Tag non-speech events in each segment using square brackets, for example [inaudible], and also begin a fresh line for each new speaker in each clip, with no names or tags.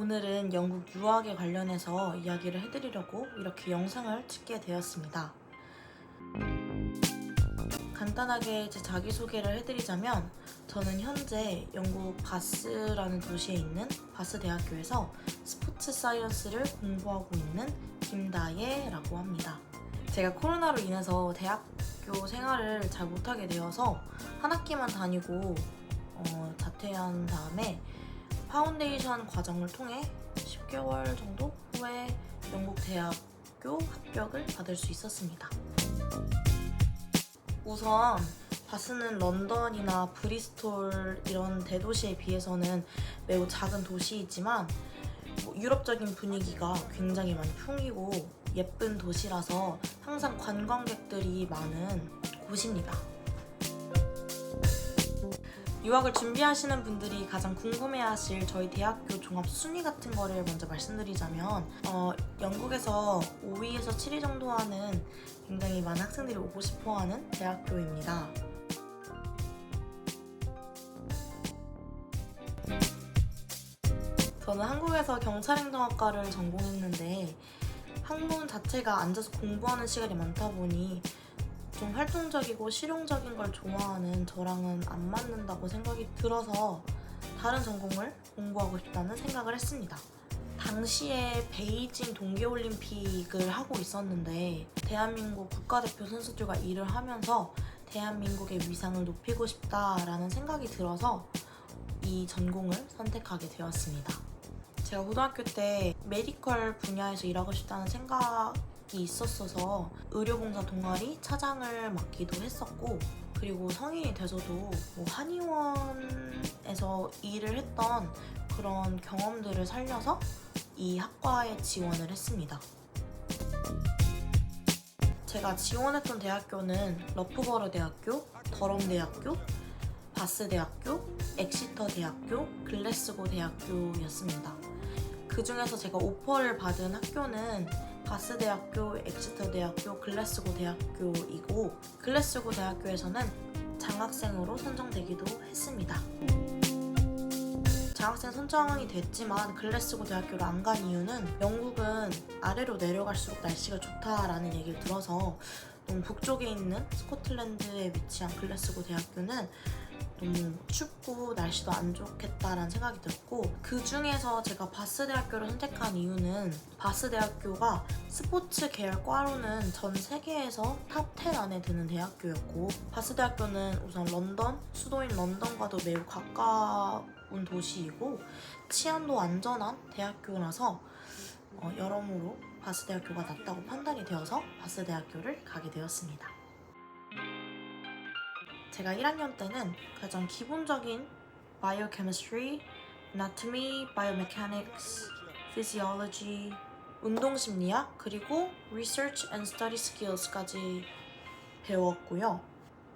오늘은 영국 유학에 관련해서 이야기를 해드리려고 이렇게 영상을 찍게 되었습니다. 간단하게 제 자기소개를 해드리자면 저는 현재 영국 바스라는 도시에 있는 바스 대학교에서 스포츠 사이언스를 공부하고 있는 김다예라고 합니다. 제가 코로나로 인해서 대학교 생활을 잘 못하게 되어서 한 학기만 다니고 어, 자퇴한 다음에 파운데이션 과정을 통해 10개월 정도 후에 영국 대학교 합격을 받을 수 있었습니다. 우선 바스는 런던이나 브리스톨 이런 대도시에 비해서는 매우 작은 도시이지만 뭐 유럽적인 분위기가 굉장히 많이 풍기고 예쁜 도시라서 항상 관광객들이 많은 곳입니다. 유학을 준비하시는 분들이 가장 궁금해하실 저희 대학교 종합 순위 같은 거를 먼저 말씀드리자면 어, 영국에서 5위에서 7위 정도 하는 굉장히 많은 학생들이 오고 싶어하는 대학교입니다. 저는 한국에서 경찰행정학과를 전공했는데 학문 자체가 앉아서 공부하는 시간이 많다 보니 좀 활동적이고 실용적인 걸 좋아하는 저랑은 안 맞는다고 생각이 들어서 다른 전공을 공부하고 싶다는 생각을 했습니다. 당시에 베이징 동계올림픽을 하고 있었는데 대한민국 국가대표 선수들과 일을 하면서 대한민국의 위상을 높이고 싶다라는 생각이 들어서 이 전공을 선택하게 되었습니다. 제가 고등학교 때 메디컬 분야에서 일하고 싶다는 생각 이 있었어서 의료봉사 동아리 차장을 맡기도 했었고 그리고 성인이 돼서도 뭐 한의원에서 일을 했던 그런 경험들을 살려서 이 학과에 지원을 했습니다. 제가 지원했던 대학교는 러프버러 대학교, 더럼 대학교, 바스 대학교, 엑시터 대학교, 글래스고 대학교였습니다. 그 중에서 제가 오퍼를 받은 학교는 바스 대학교, 엑시터 대학교, 글래스고 대학교이고 글래스고 대학교에서는 장학생으로 선정되기도 했습니다. 장학생 선정이 됐지만 글래스고 대학교를 안 간 이유는 영국은 아래로 내려갈수록 날씨가 좋다라는 얘기를 들어서 북쪽에 있는 스코틀랜드에 위치한 글래스고 대학교는 너무 춥고 날씨도 안 좋겠다라는 생각이 들었고 그 중에서 제가 바스 대학교를 선택한 이유는 바스 대학교가 스포츠 계열 과로는 전 세계에서 탑 10 안에 드는 대학교였고 바스 대학교는 우선 런던 수도인 런던과도 매우 가까운 도시이고 치안도 안전한 대학교라서 어, 여러모로 바스 대학교가 낫다고 판단이 되어서 바스 대학교를 가게 되었습니다. 제가 1학년 때는 가장 기본적인 biochemistry, anatomy, biomechanics, physiology, 운동심리학, 그리고 research and study skills까지 배웠고요.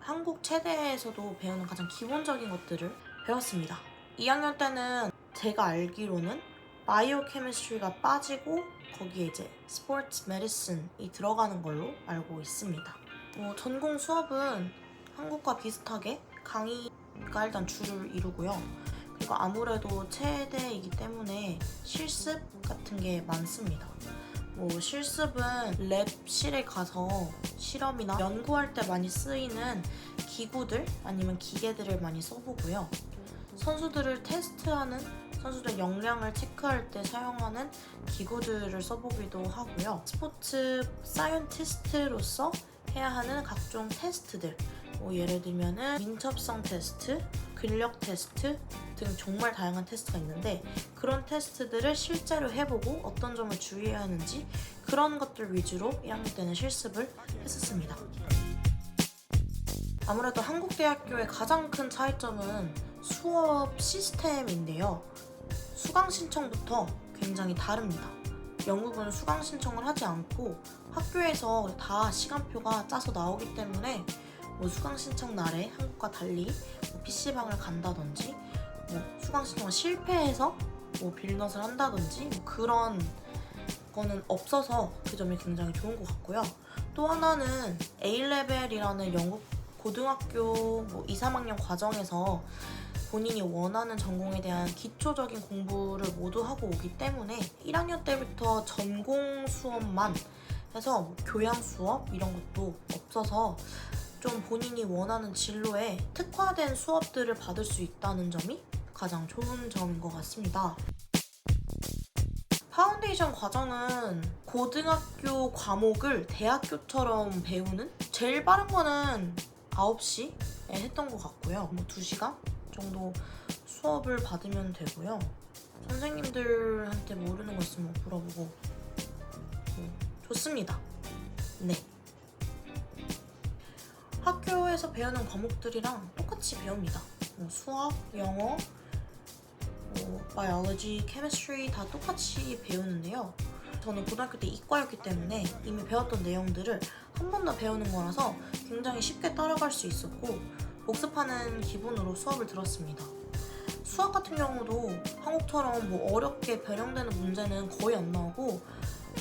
한국 체대에서도 배우는 가장 기본적인 것들을 배웠습니다. 2학년 때는 제가 알기로는 바이오케미스트리가 빠지고 거기에 이제 스포츠 메디슨이 들어가는 걸로 알고 있습니다. 어, 전공 수업은 한국과 비슷하게 강의가 일단 주를 이루고요. 그리고 아무래도 체대이기 때문에 실습 같은 게 많습니다. 뭐 실습은 랩실에 가서 실험이나 연구할 때 많이 쓰이는 기구들 아니면 기계들을 많이 써보고요. 선수들을 테스트하는 선수들 역량을 체크할 때 사용하는 기구들을 써보기도 하고요. 스포츠 사이언티스트로서 해야 하는 각종 테스트들 뭐 예를 들면은 민첩성 테스트, 근력 테스트 등 정말 다양한 테스트가 있는데 그런 테스트들을 실제로 해보고 어떤 점을 주의해야 하는지 그런 것들 위주로 1학년 때는 실습을 했었습니다. 아무래도 한국 대학교의 가장 큰 차이점은 수업 시스템인데요. 수강 신청부터 굉장히 다릅니다. 영국은 수강 신청을 하지 않고 학교에서 다 시간표가 짜서 나오기 때문에 뭐 수강 신청 날에 한국과 달리 뭐 PC방을 간다든지 뭐 수강 신청을 실패해서 뭐 빌넛을 한다든지 뭐 그런 거는 없어서 그 점이 굉장히 좋은 것 같고요. 또 하나는 A레벨이라는 영국 고등학교 뭐 2, 3학년 과정에서 본인이 원하는 전공에 대한 기초적인 공부를 모두 하고 오기 때문에 1학년 때부터 전공 수업만 해서 뭐 교양 수업 이런 것도 없어서 좀 본인이 원하는 진로에 특화된 수업들을 받을 수 있다는 점이 가장 좋은 점인 것 같습니다. 파운데이션 과정은 고등학교 과목을 대학교처럼 배우는 제일 빠른 거는 9시에 했던 것 같고요. 뭐 2시간 정도 수업을 받으면 되고요. 선생님들한테 모르는 거 있으면 물어보고 뭐 좋습니다. 네. 학교에서 배우는 과목들이랑 똑같이 배웁니다. 뭐 수학, 영어, 뭐 biology, chemistry 다 똑같이 배우는데요. 저는 고등학교 때 이과였기 때문에 이미 배웠던 내용들을 한 번 더 배우는 거라서 굉장히 쉽게 따라갈 수 있었고 복습하는 기분으로 수업을 들었습니다. 수학 같은 경우도 한국처럼 뭐 어렵게 변형되는 문제는 거의 안 나오고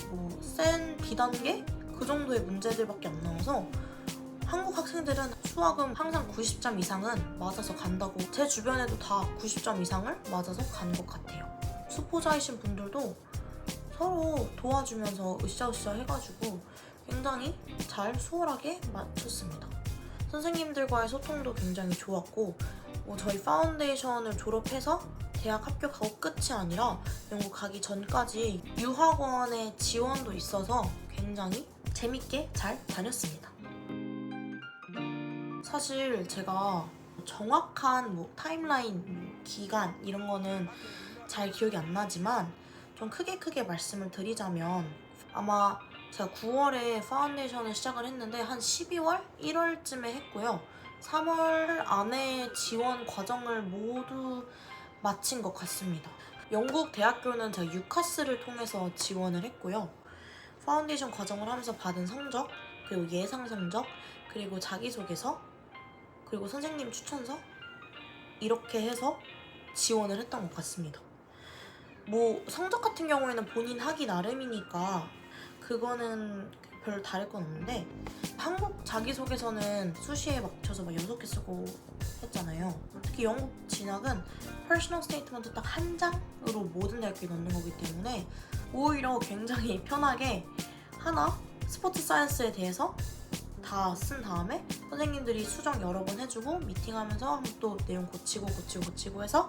뭐센 비단계 그 정도의 문제들밖에 안 나와서 한국 학생들은 수학은 항상 90점 이상은 맞아서 간다고 제 주변에도 다 90점 이상을 맞아서 간 것 같아요. 수포자이신 분들도 서로 도와주면서 으쌰으쌰 해가지고 굉장히 잘 수월하게 맞췄습니다. 선생님들과의 소통도 굉장히 좋았고 뭐 저희 파운데이션을 졸업해서 대학 합격하고 끝이 아니라 영국 가기 전까지 유학원의 지원도 있어서 굉장히 재밌게 잘 다녔습니다. 사실 제가 정확한 뭐 타임라인, 뭐 기간 이런 거는 잘 기억이 안 나지만 좀 크게 크게 말씀을 드리자면 아마 제가 9월에 파운데이션을 시작을 했는데 한 12월, 1월쯤에 했고요. 3월 안에 지원 과정을 모두 마친 것 같습니다. 영국 대학교는 제가 유카스를 통해서 지원을 했고요. 파운데이션 과정을 하면서 받은 성적, 그리고 예상 성적, 그리고 자기소개서, 그리고 선생님 추천서 이렇게 해서 지원을 했던 것 같습니다. 뭐 성적 같은 경우에는 본인 하기 나름이니까 그거는 별로 다를 건 없는데 한국 자기소개서는 수시에 맞춰서 막 6개 쓰고 했잖아요. 특히 영국 진학은 퍼스널 스테이트먼트 딱 한 장으로 모든 대학교에 넣는 거기 때문에 오히려 굉장히 [laughs] 편하게 하나 스포츠 사이언스에 대해서 다 쓴 다음에 선생님들이 수정 여러 번 해주고 미팅하면서 또 내용 고치고 고치고 고치고 해서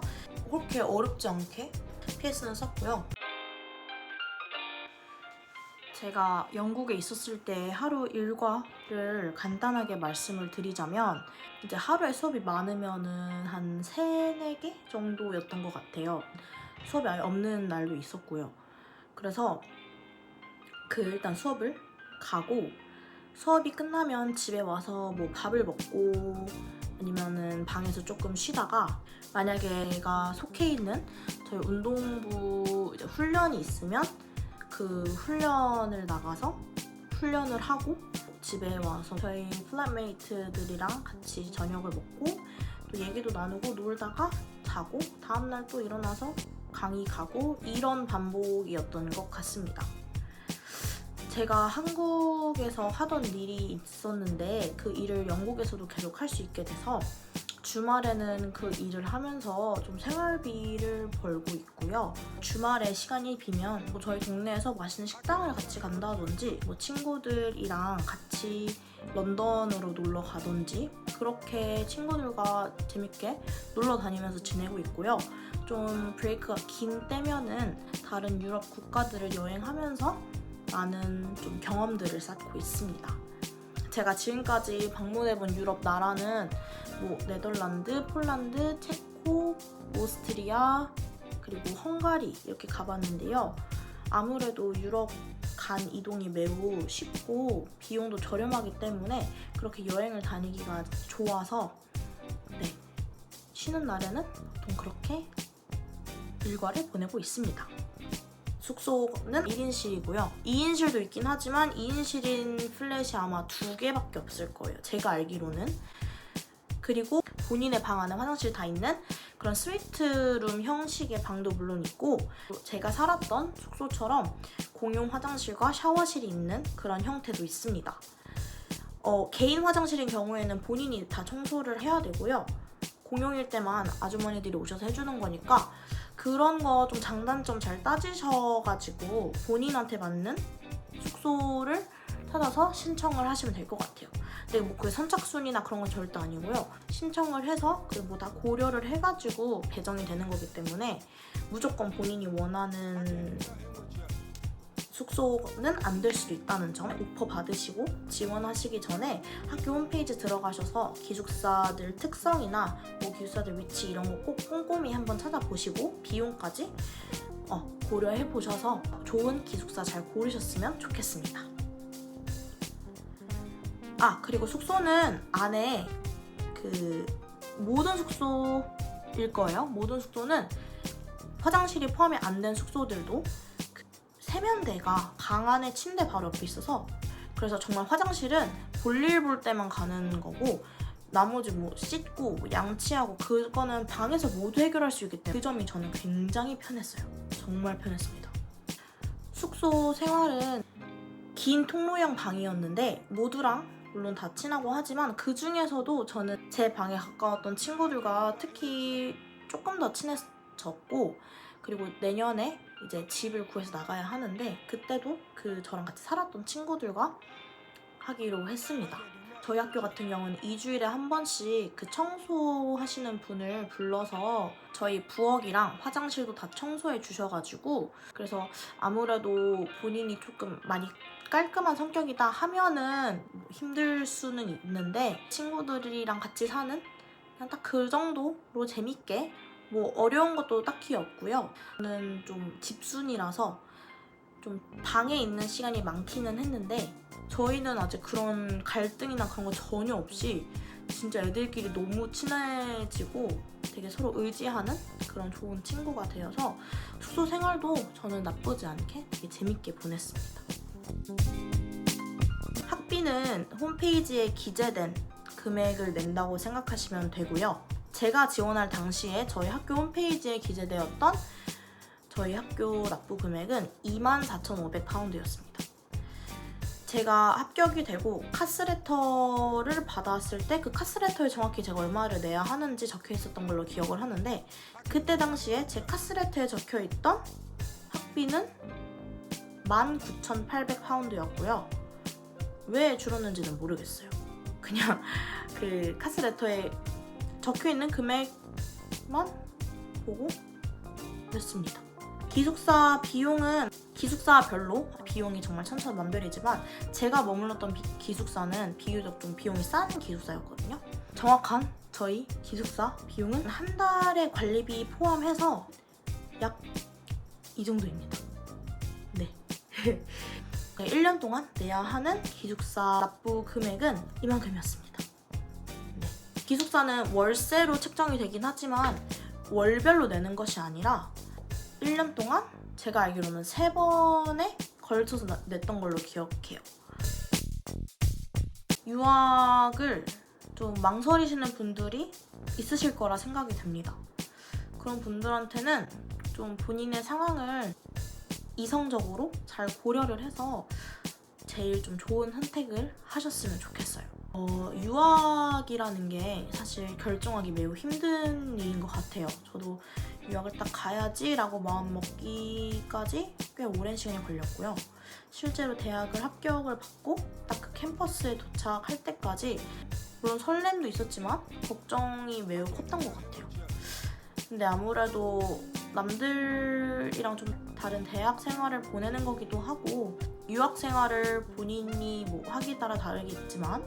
그렇게 어렵지 않게 PS는 썼고요. 제가 영국에 있었을 때 하루 일과를 간단하게 말씀을 드리자면 이제 하루에 수업이 많으면은 한 3, 4개 정도였던 것 같아요. 수업이 아예 없는 날도 있었고요. 그래서 그 일단 수업을 가고 수업이 끝나면 집에 와서 뭐 밥을 먹고 아니면은 방에서 조금 쉬다가 만약에 제가 속해 있는 저희 운동부 훈련이 있으면 그 훈련을 나가서 훈련을 하고 집에 와서 저희 플랫메이트들이랑 같이 저녁을 먹고 또 얘기도 나누고 놀다가 자고 다음날 또 일어나서 강의 가고 이런 반복이었던 것 같습니다. 제가 한국에서 하던 일이 있었는데 그 일을 영국에서도 계속 할 수 있게 돼서 주말에는 그 일을 하면서 좀 생활비를 벌고 있고요. 주말에 시간이 비면 뭐 저희 동네에서 맛있는 식당을 같이 간다든지 뭐 친구들이랑 같이 런던으로 놀러 가든지 그렇게 친구들과 재밌게 놀러 다니면서 지내고 있고요. 좀 브레이크가 긴 때면은 다른 유럽 국가들을 여행하면서 많은 좀 경험들을 쌓고 있습니다. 제가 지금까지 방문해본 유럽 나라는 뭐 네덜란드, 폴란드, 체코, 오스트리아, 그리고 헝가리 이렇게 가봤는데요. 아무래도 유럽 간 이동이 매우 쉽고 비용도 저렴하기 때문에 그렇게 여행을 다니기가 좋아서 네 쉬는 날에는 보통 그렇게 일과를 보내고 있습니다. 숙소는 1인실이고요. 2인실도 있긴 하지만 2인실인 플랫이 아마 두 개밖에 없을 거예요. 제가 알기로는. 그리고 본인의 방 안에 화장실 다 있는 그런 스위트룸 형식의 방도 물론 있고 제가 살았던 숙소처럼 공용 화장실과 샤워실이 있는 그런 형태도 있습니다. 어, 개인 화장실인 경우에는 본인이 다 청소를 해야 되고요. 공용일 때만 아주머니들이 오셔서 해주는 거니까 그런 거 좀 장단점 잘 따지셔가지고 본인한테 맞는 숙소를 찾아서 신청을 하시면 될 것 같아요. 근데 뭐 그게 선착순이나 그런 건 절대 아니고요. 신청을 해서 그뭐다 고려를 해가지고 배정이 되는 거기 때문에 무조건 본인이 원하는 숙소는 안 될 수도 있다는 점 오퍼 받으시고 지원하시기 전에 학교 홈페이지 들어가셔서 기숙사들 특성이나 뭐 기숙사들 위치 이런 거 꼭 꼼꼼히 한번 찾아보시고 비용까지 어, 고려해 보셔서 좋은 기숙사 잘 고르셨으면 좋겠습니다. 아 그리고 숙소는 안에 그 모든 숙소일 거예요. 모든 숙소는 화장실이 포함이 안 된 숙소들도 그 세면대가 방 안에 침대 바로 옆에 있어서 그래서 정말 화장실은 볼일 볼 때만 가는 거고 나머지 뭐 씻고 뭐 양치하고 그거는 방에서 모두 해결할 수 있기 때문에 그 점이 저는 굉장히 편했어요. 정말 편했습니다. 숙소 생활은 긴 통로형 방이었는데 모두랑 물론 다 친하고 하지만 그 중에서도 저는 제 방에 가까웠던 친구들과 특히 조금 더 친해졌고 그리고 내년에 이제 집을 구해서 나가야 하는데 그때도 그 저랑 같이 살았던 친구들과 하기로 했습니다. 저희 학교 같은 경우는 2주일에 한 번씩 그 청소하시는 분을 불러서 저희 부엌이랑 화장실도 다 청소해 주셔가지고 그래서 아무래도 본인이 조금 많이 깔끔한 성격이다 하면은 뭐 힘들 수는 있는데 친구들이랑 같이 사는 그냥 딱 그 정도로 재밌게 뭐 어려운 것도 딱히 없고요. 저는 좀 집순이라서 좀 방에 있는 시간이 많기는 했는데 저희는 아직 그런 갈등이나 그런 거 전혀 없이 진짜 애들끼리 너무 친해지고 되게 서로 의지하는 그런 좋은 친구가 되어서 숙소 생활도 저는 나쁘지 않게 되게 재밌게 보냈습니다. 학비는 홈페이지에 기재된 금액을 낸다고 생각하시면 되고요. 제가 지원할 당시에 저희 학교 홈페이지에 기재되었던 저희 학교 납부 금액은 24,500파운드였습니다. 제가 합격이 되고 카스레터를 받았을 때 그 카스레터에 정확히 제가 얼마를 내야 하는지 적혀 있었던 걸로 기억을 하는데 그때 당시에 제 카스레터에 적혀 있던 학비는 19,800파운드였고요. 왜 줄었는지는 모르겠어요. 그냥 [laughs] 그 카스레터에 적혀 있는 금액만 보고 냈습니다. 기숙사 비용은 기숙사별로 비용이 정말 천차만별이지만 제가 머물렀던 비- 기숙사는 비교적 좀 비용이 싼 기숙사였거든요. 정확한 저희 기숙사 비용은 한 달에 관리비 포함해서 약 이 정도입니다. 네. [laughs] 1년 동안 내야 하는 기숙사 납부 금액은 이만큼이었습니다. 네. 기숙사는 월세로 책정이 되긴 하지만 월별로 내는 것이 아니라 1년 동안 제가 알기로는 3번에 걸쳐서 나- 냈던 걸로 기억해요. 유학을 좀 망설이시는 분들이 있으실 거라 생각이 됩니다. 그런 분들한테는 좀 본인의 상황을 이성적으로 잘 고려를 해서 제일 좀 좋은 선택을 하셨으면 좋겠어요. 어, 유학이라는 게 사실 결정하기 매우 힘든 일인 것 같아요. 저도 유학을 딱 가야지라고 마음 먹기까지 꽤 오랜 시간이 걸렸고요. 실제로 대학을 합격을 받고 딱 그 캠퍼스에 도착할 때까지 물론 설렘도 있었지만 걱정이 매우 컸던 것 같아요. 근데 아무래도 남들이랑 좀 다른 대학 생활을 보내는 거기도 하고 유학 생활을 본인이 뭐 하기 따라 다르겠지만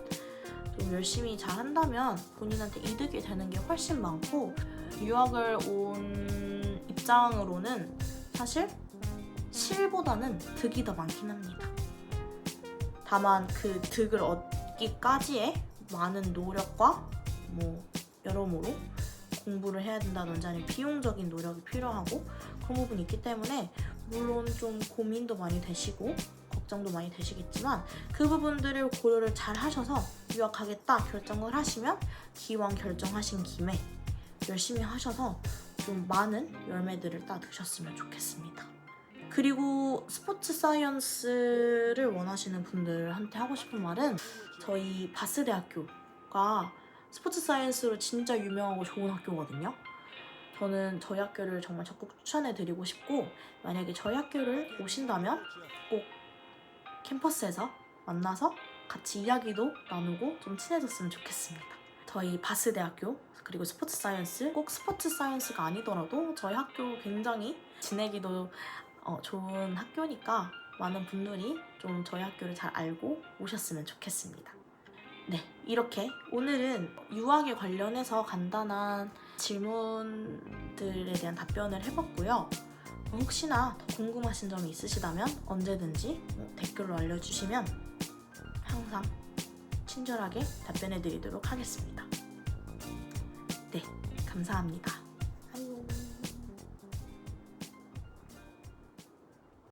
좀 열심히 잘 한다면 본인한테 이득이 되는 게 훨씬 많고 유학을 온 입장으로는 사실 실보다는 득이 더 많긴 합니다. 다만 그 득을 얻기까지의 많은 노력과 뭐 여러모로 공부를 해야 된다든지 아니면 비용적인 노력이 필요하고 그런 부분이 있기 때문에 물론 좀 고민도 많이 되시고 걱정도 많이 되시겠지만 그 부분들을 고려를 잘 하셔서 유학하겠다 결정을 하시면 기왕 결정하신 김에 열심히 하셔서 좀 많은 열매들을 따 드셨으면 좋겠습니다. 그리고 스포츠 사이언스를 원하시는 분들한테 하고 싶은 말은 저희 바스 대학교가 스포츠 사이언스로 진짜 유명하고 좋은 학교거든요. 저는 저희 학교를 정말 적극 추천해 드리고 싶고 만약에 저희 학교를 오신다면 꼭 캠퍼스에서 만나서 같이 이야기도 나누고 좀 친해졌으면 좋겠습니다. 저희 바스 대학교 그리고 스포츠 사이언스 꼭 스포츠 사이언스가 아니더라도 저희 학교 굉장히 지내기도 어, 좋은 학교니까 많은 분들이 좀 저희 학교를 잘 알고 오셨으면 좋겠습니다. 네, 이렇게 오늘은 유학에 관련해서 간단한 질문들에 대한 답변을 해봤고요. 어, 혹시나 더 궁금하신 점이 있으시다면 언제든지 어, 댓글로 알려주시면 항상 친절하게 답변해 드리도록 하겠습니다. 네, 감사합니다.